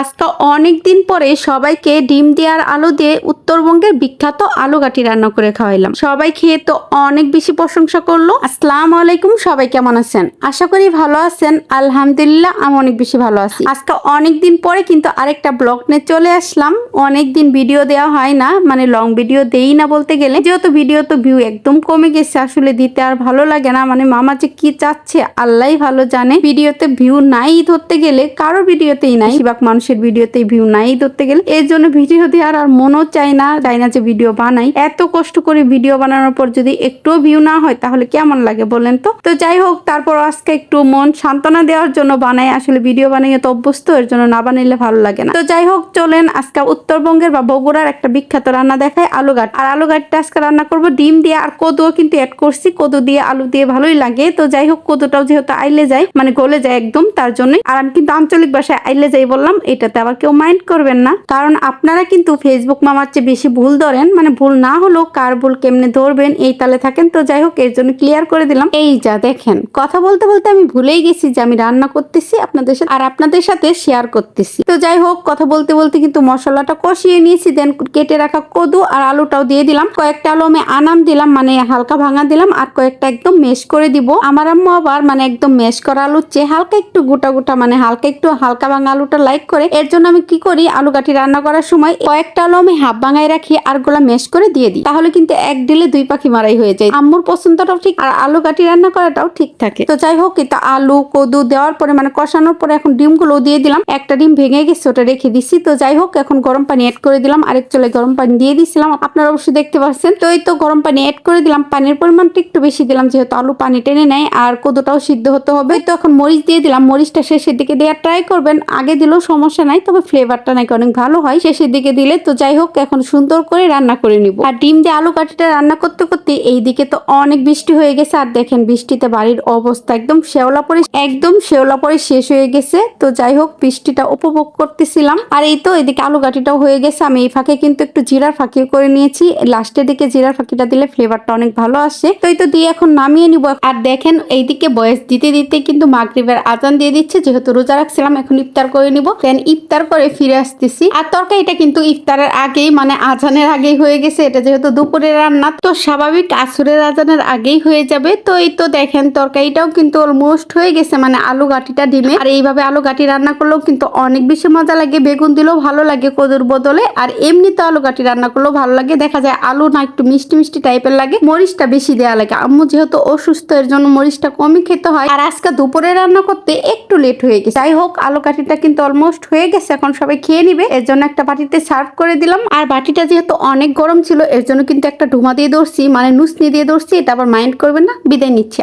আজকে অনেক দিন পরে সবাইকে ডিম দেওয়ার আলু দিয়ে উত্তরবঙ্গের বিখ্যাত আলু গাটি রান্না করে খাওয়াইলাম। সবাই খেয়ে তো অনেক বেশি প্রশংসা করল। আসসালামু আলাইকুম, সবাই কেমন আছেন? আশা করি ভালো আছেন। আলহামদুলিল্লাহ আমি অনেক বেশি ভালো আছি। আজকে অনেক দিন পরে কিন্তু আরেকটা ব্লগ নিয়ে চলে আসলাম। অনেক দিন ভিডিও দেওয়া হয় না মানে লং ভিডিও দেই না বলতে গেলে। যেহেতু ভিডিও তো ভিউ একদম কমে গেছে, আসলে দিতে আর ভালো লাগে না। মানে মামা যে কি চাচ্ছে আল্লাহ ভালো জানে। ভিডিওতে ভিউ নাই ধরতে গেলে, কারও ভিডিওতেই নাই। বেশিরভাগ মানুষের ভিডিওতেই ভিউ নাই ধরতে গেলে। এর জন্য ভিডিও দেওয়ার আর মনও চায় না। চাই না যে ভিডিও বানাই। এত কষ্ট করে ভিডিও বানানোর পর যদি একটু ভিউ না হয়, তাহলে কেমন লাগে বলেন তো? তো যাই হোক, তারপর আজকে একটু মন সান্ত্বনা দেওয়ার জন্য বানাই। আসলে ভিডিও বানাইয়ে তো অভ্যস্ত, এর জন্য না বানাইলে ভালো লাগে না। তো যাই হোক, চলেন আজকে উত্তরবঙ্গের বা বগুড়ার একটা বিখ্যাত রান্না দেখায় আলু গাট আর আলু গাটটা আজকে রান্না করব ডিম দিয়ে। আর কদুও কিন্তু অ্যাড করছি। কদু দিয়ে আলু দিয়ে ভালোই লাগে। তো যাই হোক, কদুটাও যেহেতু আইলে যায় মানে গলে যায় একদম, তার জন্যই। আর আমি কিন্তু আঞ্চলিক ভাষায় আইলে যাই বললাম এটাতে আবার কেউ মাইন্ড করবেন না। কারণ আপনারা কিন্তু ফেসবুক মামার চেয়ে বেশি ভুল ধরেন। মানে ভুল না হলেও কার ভুল কেমনে ধরবেন, এই তালে থাকেন। তো যাই হোক, এর জন্য ক্লিয়ার করে দিলাম। এই যা দেখেন, কথা বলতে বলতে আমি ভুলেই গেছি যে আমি রান্না করতেছি, আপনাদের সাথে আর আপনাদের সাথে শেয়ার করতেছি। তো যাই হোক, কথা বলতে বলতে কিন্তু মশলাটা কষিয়ে নিয়েছি দেন কেটে রাখা কদু আর আলুটাও দিয়ে দিলাম। কয়েকটা আলু আমি আনাম দিলাম মানে হালকা ভাঙা দিলাম, আর কয়েকটা একদম মেশ করে দিব। আমার আম্মু আবার মানে একদম মেশ করা আলুর চেয়ে হালকা একটু গোটা গোটা মানে হালকা একটু হালকা ভাঙা আলুটা লাইক করে এর জন্য আমি কি করি? আলু গাঠি রান্না করার সময় কয়েকটা আলু আমি হাফ ভাঙায় রাখি আর গোলা মেশ করে দিয়ে দিই। তাহলে কিন্তু এক দিলে দুই পাখি মারাই হয়ে যায়। আম্মুর পছন্দটাও ঠিক আর আলু গাঠি রান্না করাটাও ঠিক থাকে। তো যাই হোক, এটা আলু, কদু দেওয়ার পরে মানে কষানোর পরে এখন ডিমগুলো দিয়ে দিলাম। একটা ডিম ভেঙে গেছে, ওটা রেখে দিছি। তো যাই হোক, এখন গরম পানি অ্যাড করে দিলাম। আরেক চলে গরম পানি দিয়ে দিছিলাম। আপনারা অবশ্যই দেখতে পাচ্ছেন তো এই তো গরম পানি অ্যাড করে দিলাম। পানির পরিমাণটা একটু বেশি দিলাম, যেহেতু আলু পানি টেনে নেয় আর কদুটাও সিদ্ধ হতে হবে। তো এখন মরিচ দিয়ে দিলাম। মরিচটা শেষের দিকে দেওয়ার ট্রাই করবেন। আগে দিলেও সমস্যা নাই, তবে ফ্লেভারটা নাকি অনেক ভালো হয়। শেষের দিকে দিলে তো যাই হোক, এখন সুন্দর করে রান্না করে নিব। আর ডিম দিয়ে আলু কাঠিটা রান্না করতে করতে এই দিকে তো অনেক বৃষ্টি হয়ে গেছে। আর দেখেন বৃষ্টিতে বাড়ির অবস্থা একদম শেওলা পরে একদম শেওলা পরে শেষ হয়ে গেছে। তো যাই হোক, বৃষ্টিটা উপভোগ করতেছিলাম। আর এই তো এদিকে আলু গাঠিটাও হয়ে গেছে। আমি এই ফাঁকে কিন্তু একটু জিরার ফাঁকি করে নিয়েছি। লাস্টের দিকে জিরার ফাঁকিটা দিলে ফ্লেভারটা অনেক ভালো আসে। তো এই তো দিয়ে এখন নামিয়ে নিব। আর দেখেন এইদিকে বয়স দিতে দিতে কিন্তু মাগরিবের আজান দিয়ে দিচ্ছে। যেহেতু রোজা রাখছিলাম, এখন ইফতার করে নিব। দেন ইফতার করে ফিরে আসতেছি। আর তরকারিটা কিন্তু ইফতারের আগেই মানে আজানের আগেই হয়ে গেছে। এটা যেহেতু দুপুরের রান্না, তো স্বাভাবিক আসরের আজানের আগেই হয়ে যাবে। তো এই তো দেখেন, তরকারিটাও কিন্তু অলমোস্ট হয়ে গেছে। মানে আলু গাটিটা ডিমে। আর এইভাবে আলু গাটি রান্না করলেও কিন্তু অনেক বেশি মজা লাগে, বেগুন দিলেও ভালো লাগে কদুর বদলে। আর এমনিতে আলু গাটি রান্না করলেও ভালো লাগে। দেখা যায় আলু না একটু মিষ্টি মিষ্টি টাইপের লাগে, মরিচটা বেশি দেওয়া লাগে। আম্মু যেহেতু অসুস্থ, এর জন্য মরিচটা কমই খেতে হয়। আর আজকে দুপুরে রান্না করতে একটু লেট হয়ে গেছে। যাই হোক, আলু কাঠিটা কিন্তু অলমোস্ট হয়ে গেছে, এখন সবাই খেয়ে নিবে। এর জন্য একটা বাটিতে সার্ভ করে দিলাম। আর বাটিটা যেহেতু অনেক গরম ছিল, এর জন্য কিন্তু একটা ঢুমা দিয়ে ধরছি মানে নুসনি দিয়ে ধরছি এটা আবার মাইন্ড করবেন না, বিদায় নিচ্ছে।